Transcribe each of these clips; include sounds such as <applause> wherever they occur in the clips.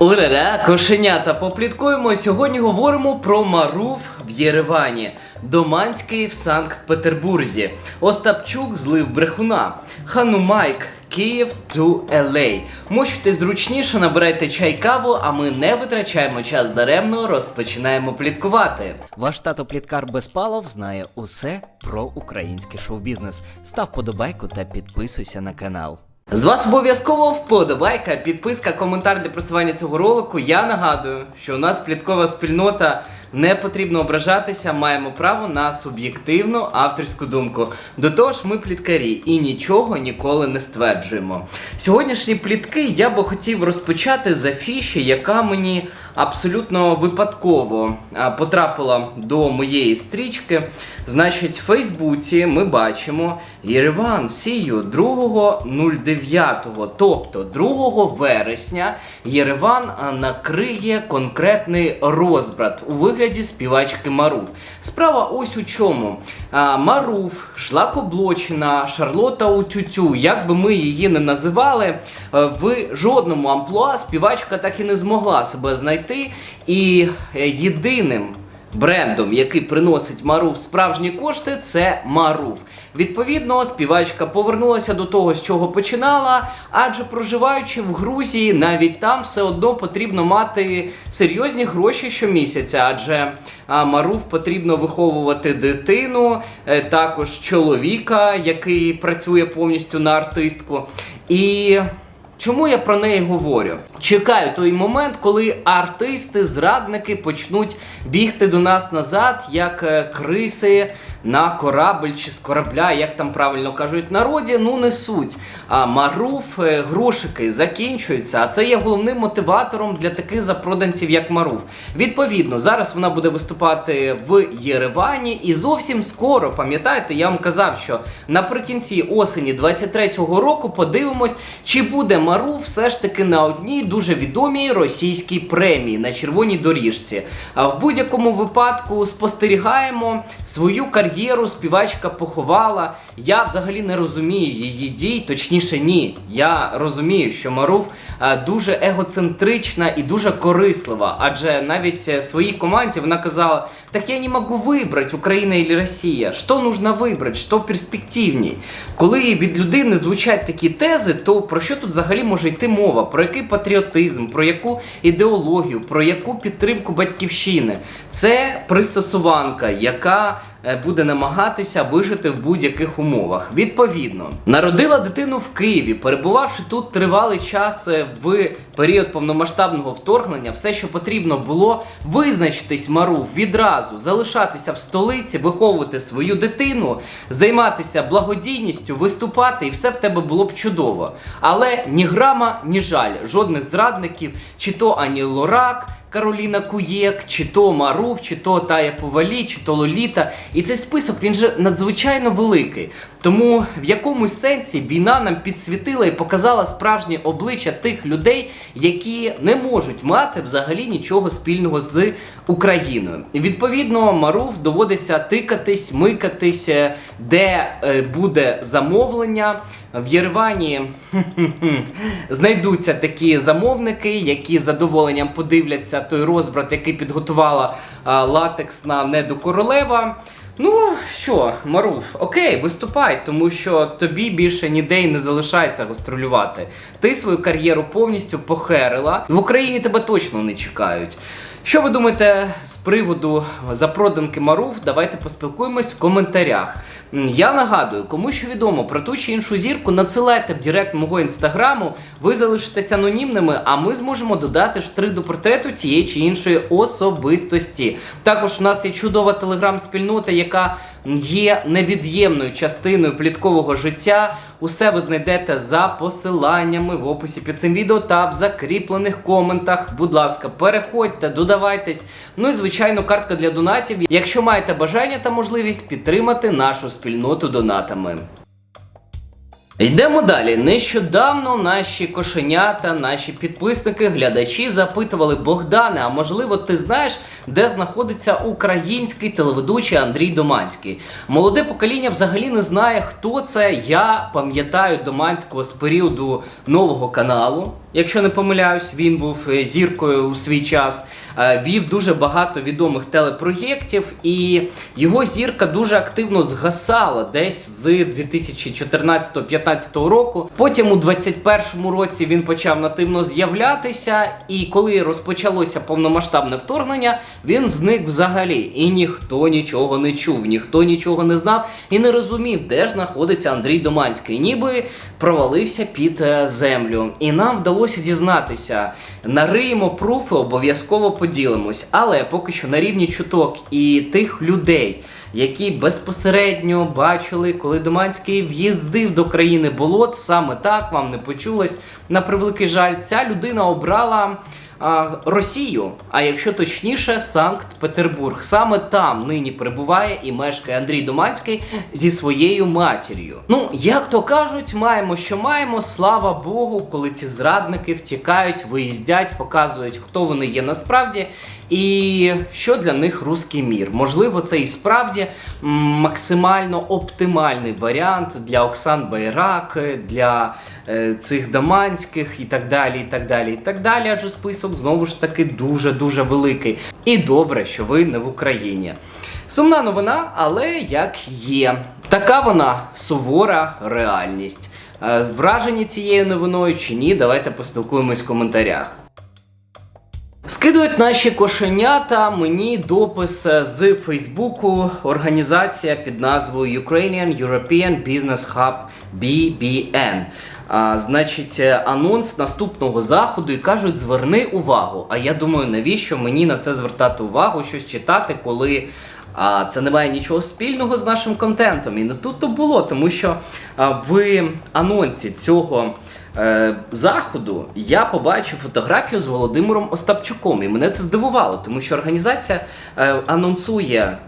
Ура-ра, кошенята, попліткуємо. Сьогодні говоримо про Марув в Єревані, Доманський в Санкт-Петербурзі, Остапчук злив брехуна, Ханумайк, Київ to LA. Мочте зручніше, набирайте чай каву, а ми не витрачаємо час даремно, розпочинаємо пліткувати. Ваш тато Пліткар Безпалов знає усе про український шоу-бізнес. Став подобайку та підписуйся на канал. З вас обов'язково вподобайка, підписка, коментар для просування цього ролику. Я нагадую, що у нас пліткова спільнота не потрібно ображатися, маємо право на суб'єктивну авторську думку. До того ж, ми пліткарі і нічого ніколи не стверджуємо. Сьогоднішні плітки я би хотів розпочати з афіші, яка мені абсолютно випадково потрапила до моєї стрічки. Значить, в Фейсбуці ми бачимо Єреван Сію 2.09, тобто 2 вересня Єреван накриє конкретний розбрат у вигляді співачки Марув. Справа ось у чому. Марув, шлакоблочина, Шарлота Утютю, як би ми її не називали, в жодному амплуа співачка так і не змогла себе знайти. І е, єдиним брендом, який приносить Марув справжні кошти, це Марув. Відповідно, співачка повернулася до того, з чого починала, адже проживаючи в Грузії, навіть там все одно потрібно мати серйозні гроші щомісяця, адже Марув потрібно виховувати дитину, е, також чоловіка, який працює повністю на артистку. І Чому я про неї говорю? Чекаю той момент, коли артисти, зрадники почнуть бігти до нас назад, як е, криси на корабль чи з корабля, як там правильно кажуть народі, ну не суть. А Маруф е, грошики закінчуються, а це є головним мотиватором для таких запроданців, як Маруф. Відповідно, зараз вона буде виступати в Єревані, і зовсім скоро, пам'ятаєте, я вам казав, що наприкінці осені 23-го року подивимось, чи буде Маруф все ж таки на одній дуже відомій російській премії на червоній доріжці. А в будь-якому випадку спостерігаємо свою кар'єру. Співачка поховала. Я взагалі не розумію її дій, точніше, ні. Я розумію, що Маруф е, дуже егоцентрична і дуже корислива, адже навіть е, своїй команді вона казала: так я не можу вибрати Україна і Росія. Що нужно вибрати, що перспективній. Коли від людини звучать такі тези, то про що тут взагалі може йти мова? Про який патріотизм, про яку ідеологію, про яку підтримку батьківщини? Це пристосуванка, яка буде намагатися вижити в будь-яких умовах. Відповідно, народила дитину в Києві, перебувавши тут тривалий час е, в період повномасштабного вторгнення, все, що потрібно було, визначитись Мару відразу, залишатися в столиці, виховувати свою дитину, займатися благодійністю, виступати, і все в тебе було б чудово. Але ні грама, ні жаль, жодних зрадників, чи то Ані Лорак. Кароліна Куєк, чи то Марув, чи то Тая Повалі, чи то Лоліта. І цей список він же надзвичайно великий. Тому в якомусь сенсі війна нам підсвітила і показала справжнє обличчя тих людей, які не можуть мати взагалі нічого спільного з Україною. Відповідно, Марув доводиться тикатись, микатись, е, де е, буде замовлення. В Єревані <laughs> знайдуться такі замовники, які з задоволенням подивляться той розбрат, який підготувала а, латексна недокоролева. Ну що, Маруф, окей, виступай, тому що тобі більше ніде й не залишається гастролювати. Ти свою кар'єру повністю похерила. В Україні тебе точно не чекають. Що ви думаєте з приводу запроданки Маруф? Давайте поспілкуємось в коментарях. Я нагадую, кому що відомо про ту чи іншу зірку, надсилайте в директ мого інстаграму, ви залишитесь анонімними, а ми зможемо додати штрих до портрету тієї чи іншої особистості. Також у нас є чудова телеграм-спільнота, яка є невід'ємною частиною пліткового життя. Усе ви знайдете за посиланнями в описі під цим відео та в закріплених коментах. Будь ласка, переходьте, додавайтесь. Ну і звичайно, картка для донатів, якщо маєте бажання та можливість підтримати нашу спільноту донатами. Йдемо далі. Нещодавно наші кошенята, наші підписники, глядачі запитували Богдане, а можливо, ти знаєш, де знаходиться український телеведучий Андрій Доманський? Молоде покоління взагалі не знає, хто це. Я пам'ятаю Доманського з періоду нового каналу. Якщо не помиляюсь, він був е, зіркою у свій час, е, вів дуже багато відомих телепроєктів, і його зірка дуже активно згасала десь з 2014-15 року. Потім у 21-му році він почав нативно з'являтися, і коли розпочалося повномасштабне вторгнення, він зник взагалі. І ніхто нічого не чув, ніхто нічого не знав і не розумів, де ж знаходиться Андрій Доманський. Ніби провалився під е, землю. І нам вдалося дізнатися. Нариємо пруфи, обов'язково поділимось. Але поки що на рівні чуток і тих людей, які безпосередньо бачили, коли Доманський в'їздив до країни болот, саме так вам не почулось. На превеликий жаль, ця людина обрала. Росію, а якщо точніше, Санкт-Петербург. Саме там нині перебуває і мешкає Андрій Думанський зі своєю матір'ю. Ну, як то кажуть, маємо, що маємо. Слава Богу, коли ці зрадники втікають, виїздять, показують, хто вони є насправді. І що для них руський мір? Можливо, це і справді максимально оптимальний варіант для Оксан Байрак, для е, цих Даманських і так далі. і так далі, і так далі. Адже список знову ж таки дуже дуже великий. І добре, що ви не в Україні. Сумна новина, але як є. Така вона сувора реальність. Е, Вражені цією новиною чи ні? Давайте поспілкуємось в коментарях. Скидують наші кошенята мені допис з Фейсбуку. Організація під назвою Ukrainian European Business Hub BBN. А, значить, анонс наступного заходу і кажуть: зверни увагу. А я думаю, навіщо мені на це звертати увагу, щось читати, коли. А це не має нічого спільного з нашим контентом. І не тут то було, тому що в анонсі цього заходу я побачив фотографію з Володимиром Остапчуком. І мене це здивувало, тому що організація е, анонсує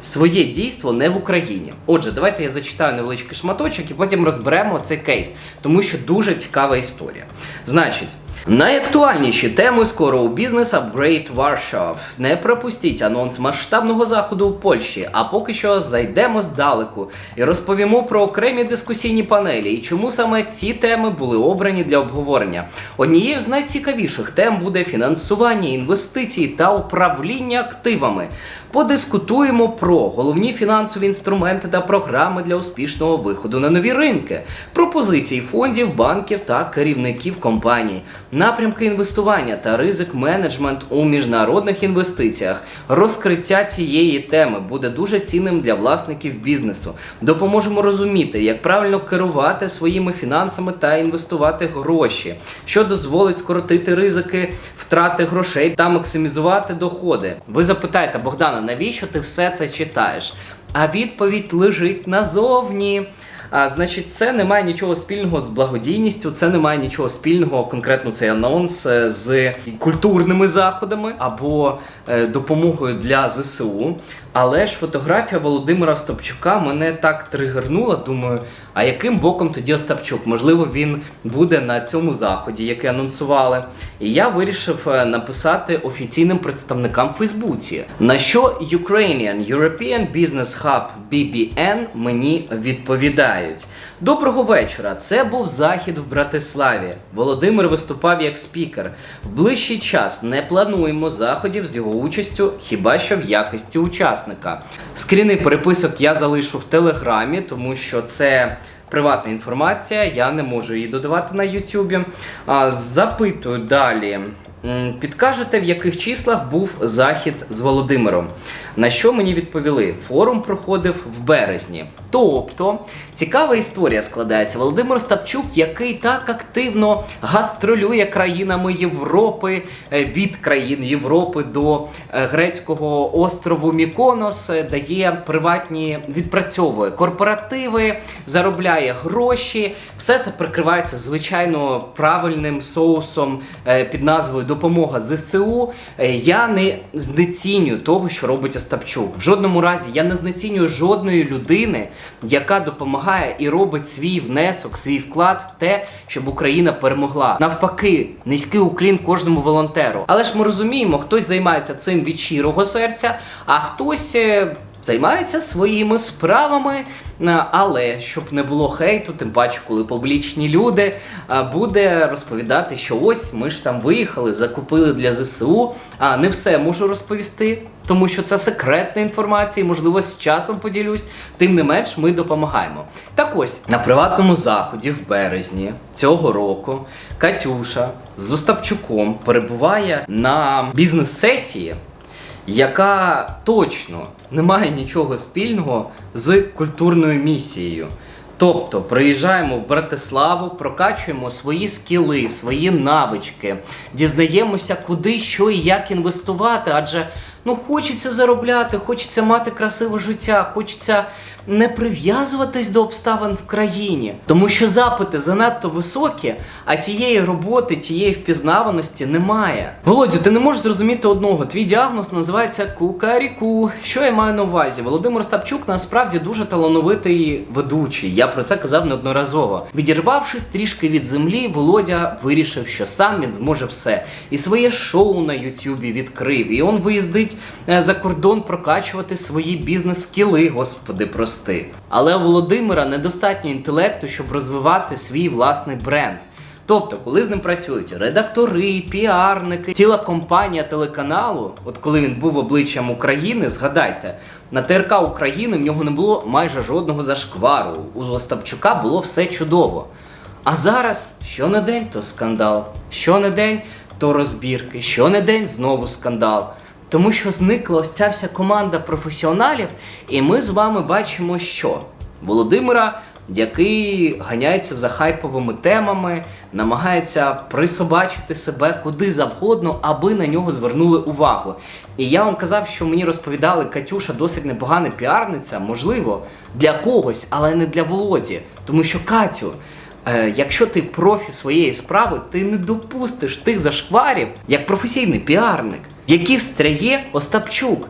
своє дійство не в Україні. Отже, давайте я зачитаю невеличкий шматочок і потім розберемо цей кейс, тому що дуже цікава історія. Значить. Найактуальніші теми скоро у бізнес Upgrade Warsaw. Не пропустіть анонс масштабного заходу у Польщі. А поки що зайдемо здалеку і розповімо про окремі дискусійні панелі і чому саме ці теми були обрані для обговорення. Однією з найцікавіших тем буде фінансування інвестицій та управління активами. Подискутуємо про головні фінансові інструменти та програми для успішного виходу на нові ринки, пропозиції фондів, банків та керівників компаній, напрямки інвестування та ризик менеджмент у міжнародних інвестиціях. Розкриття цієї теми буде дуже цінним для власників бізнесу. Допоможемо розуміти, як правильно керувати своїми фінансами та інвестувати гроші, що дозволить скоротити ризики втрати грошей та максимізувати доходи. Ви запитаєте, Богдана, навіщо ти все це читаєш? А відповідь лежить назовні. А, значить, це не має нічого спільного з благодійністю, це не має нічого спільного, конкретно цей анонс е, з культурними заходами або е, допомогою для ЗСУ. Але ж фотографія Володимира Остапчука мене так тригернула. Думаю, а яким боком тоді Остапчук? Можливо, він буде на цьому заході, який анонсували. І я вирішив е, написати офіційним представникам в Фейсбуці, на що Ukrainian European Business Hub BBN мені відповідають. Доброго вечора. Це був захід в Братиславі. Володимир виступав як спікер. В ближчий час не плануємо заходів з його участю, хіба що в якості учасника. Скріни переписок я залишу в телеграмі, тому що це. Приватна інформація, я не можу її додавати на Ютубі. Запитую далі. Підкажете, в яких числах був захід з Володимиром? На що мені відповіли? Форум проходив в березні. Тобто, цікава історія складається. Володимир Остапчук, який так активно гастролює країнами Європи, е, від країн Європи до е, грецького острову Міконос, е, дає приватні, відпрацьовує корпоративи, заробляє гроші. Все це прикривається звичайно правильним соусом під назвою Допомога ЗСУ. Я не знецінюю того, що робить Остапчук. В жодному разі я не знецінюю жодної людини, яка допомагає і робить свій внесок, свій вклад в те, щоб Україна перемогла. Навпаки, низький уклін кожному волонтеру. Але ж ми розуміємо, хтось займається цим від щирого серця, а хтось. Займається своїми справами, е, але щоб не було хейту, тим паче, коли публічні люди е, буде розповідати, що ось ми ж там виїхали, закупили для ЗСУ. А не все можу розповісти, тому що це секретна інформація, і, можливо, з часом поділюсь. Тим не менш, ми допомагаємо. Так ось на приватному заході в березні цього року Катюша з Остапчуком перебуває на бізнес-сесії яка точно не має нічого спільного з культурною місією. Тобто приїжджаємо в Братиславу, прокачуємо свої скіли, свої навички, дізнаємося, куди, що і як інвестувати, адже ну хочеться заробляти, хочеться мати красиве життя, хочеться не прив'язуватись до обставин в країні, тому що запити занадто високі, а тієї роботи, тієї впізнаваності немає. Володю, ти не можеш зрозуміти одного. Твій діагноз називається кукаріку. Що я маю на увазі? Володимир Стапчук насправді дуже талановитий ведучий. Я про це казав неодноразово. Відірвавшись трішки від землі, Володя вирішив, що сам він зможе все. І своє шоу на Ютубі відкрив. І он виїздить е, за кордон прокачувати свої бізнес-скіли, господи, прости. Але у Володимира недостатньо інтелекту, щоб розвивати свій власний бренд. Тобто, коли з ним працюють редактори, піарники, ціла компанія телеканалу, от коли він був обличчям України, згадайте, на ТРК України в нього не було майже жодного зашквару. У Остапчука було все чудово. А зараз що не день, то скандал, що не день, то розбірки, що не день знову скандал. Тому що зникла ось ця вся команда професіоналів, і ми з вами бачимо, що Володимира, який ганяється за хайповими темами, намагається присобачити себе куди завгодно, аби на нього звернули увагу. І я вам казав, що мені розповідали, Катюша досить непогана піарниця, можливо, для когось, але не для Володі. Тому що Катю. Е, якщо ти профі своєї справи, ти не допустиш тих зашкварів як професійний піарник, які встряє Остапчук.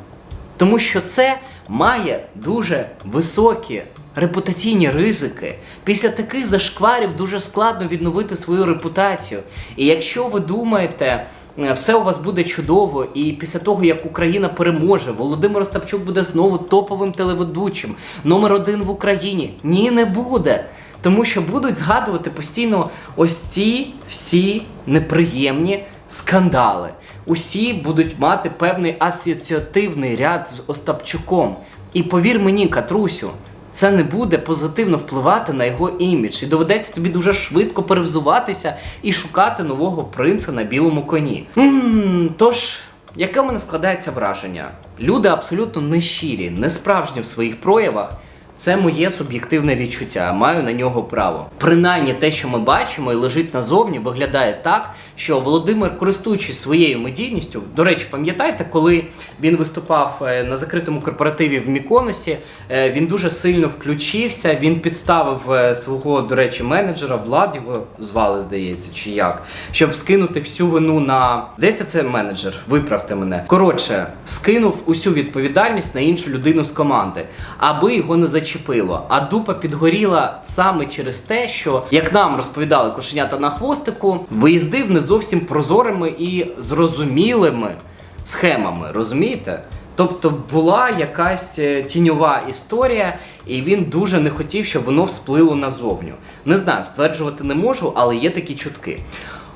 Тому що це має дуже високі репутаційні ризики. Після таких зашкварів дуже складно відновити свою репутацію. І якщо ви думаєте, е, все у вас буде чудово, і після того, як Україна переможе, Володимир Остапчук буде знову топовим телеведучим, номер один в Україні. Ні, не буде. Тому що будуть згадувати постійно ось ці всі неприємні скандали. Усі будуть мати певний асоціативний ряд з Остапчуком. І повір мені, Катрусю, це не буде позитивно впливати на його імідж. І доведеться тобі дуже швидко перевзуватися і шукати нового принца на білому коні. м тож, яке в мене складається враження? Люди абсолютно не щирі, не справжні в своїх проявах. Це моє суб'єктивне відчуття, маю на нього право. Принаймні, те, що ми бачимо і лежить назовні, виглядає так, що Володимир, користуючись своєю медійністю, до речі, пам'ятаєте, коли він виступав е, на закритому корпоративі в Міконосі, е, він дуже сильно включився. Він підставив е, свого, до речі, менеджера, Влад його звали, здається, чи як, щоб скинути всю вину на здається, це менеджер. Виправте мене. Коротше, скинув усю відповідальність на іншу людину з команди, аби його не зачепило. А дупа підгоріла саме через те, що як нам розповідали кошенята на хвостику, виїздив не зовсім прозорими і зрозумілими схемами, розумієте? Тобто була якась е, тіньова історія, і він дуже не хотів, щоб воно всплило назовню. Не знаю, стверджувати не можу, але є такі чутки.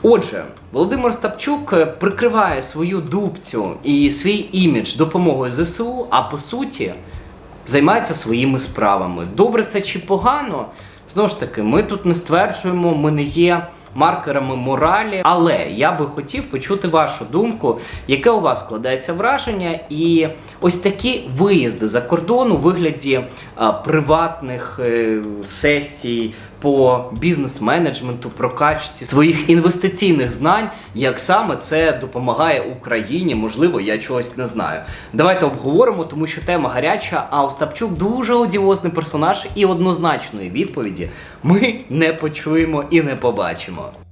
Отже, Володимир Стапчук е, прикриває свою дубцю і свій імідж допомогою ЗСУ, а по суті займається своїми справами. Добре це чи погано? Знову ж таки, ми тут не стверджуємо, ми не є маркерами моралі. Але я би хотів почути вашу думку, яке у вас складається враження, і ось такі виїзди за кордон у вигляді а, приватних е, сесій по бізнес-менеджменту, прокачці своїх інвестиційних знань, як саме це допомагає Україні, можливо, я чогось не знаю. Давайте обговоримо, тому що тема гаряча, а Остапчук дуже одіозний персонаж, і однозначної відповіді ми не почуємо і не побачимо.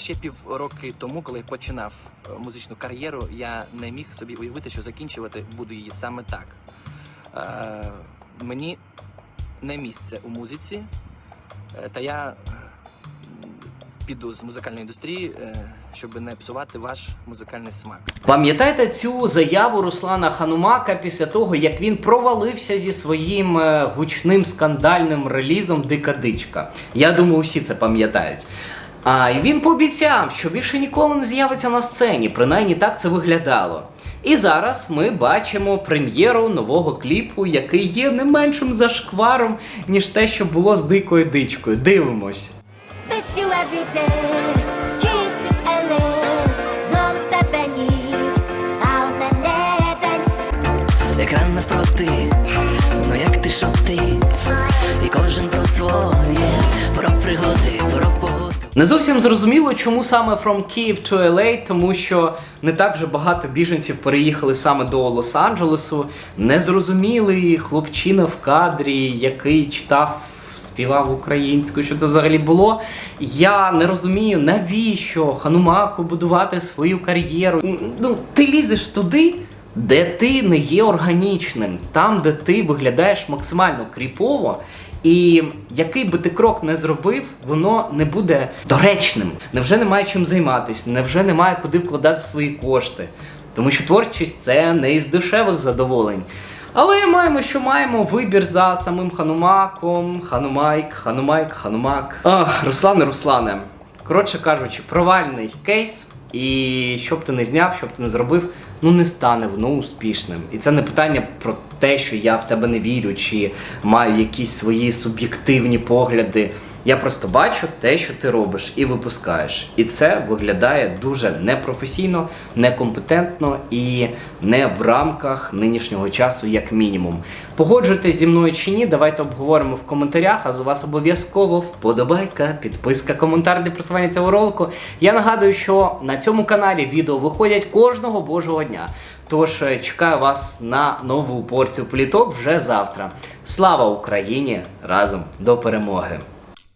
Ще півроки тому, коли починав е, музичну кар'єру, я не міг собі уявити, що закінчувати буду її саме так. Е, мені не місце у музиці, е, та я піду з музикальної індустрії, щоб не псувати ваш музикальний смак. Пам'ятаєте цю заяву Руслана Ханумака після того, як він провалився зі своїм гучним скандальним релізом Дика Дичка? Я думаю, усі це пам'ятають. А і він пообіцяв, що більше ніколи не з'явиться на сцені, принаймні так це виглядало. І зараз ми бачимо прем'єру нового кліпу, який є не меншим зашкваром, ніж те, що було з дикою дичкою. Дивимось. Екран навпроти, ну як ти що ти, і кожен про своє, про пригоди, про погоду. Не зовсім зрозуміло, чому саме From Kyiv to LA, тому що не так вже багато біженців переїхали саме до Лос-Анджелесу. Незрозумілий хлопчина в кадрі, який читав. Співав українською, що це взагалі було. Я не розумію, навіщо Ханумаку будувати свою кар'єру. Ну, ти лізеш туди, де ти не є органічним, там, де ти виглядаєш максимально кріпово, і який би ти крок не зробив, воно не буде доречним. Невже немає чим займатися, невже немає куди вкладати свої кошти? Тому що творчість це не із дешевих задоволень. Але маємо, що маємо вибір за самим Ханумаком, Ханумайк, Ханумайк, Ханумак. Ах, Руслане, Руслане. Коротше кажучи, провальний кейс. І що б ти не зняв, що б ти не зробив, ну не стане воно успішним. І це не питання про те, що я в тебе не вірю, чи маю якісь свої суб'єктивні погляди. Я просто бачу те, що ти робиш і випускаєш. І це виглядає дуже непрофесійно, некомпетентно і не в рамках нинішнього часу, як мінімум. Погоджуйтесь зі мною чи ні, давайте обговоримо в коментарях. А з вас обов'язково вподобайка, підписка, коментар для просування цього ролику. Я нагадую, що на цьому каналі відео виходять кожного божого дня. Тож е, чекаю вас на нову порцію пліток вже завтра. Слава Україні! Разом до перемоги!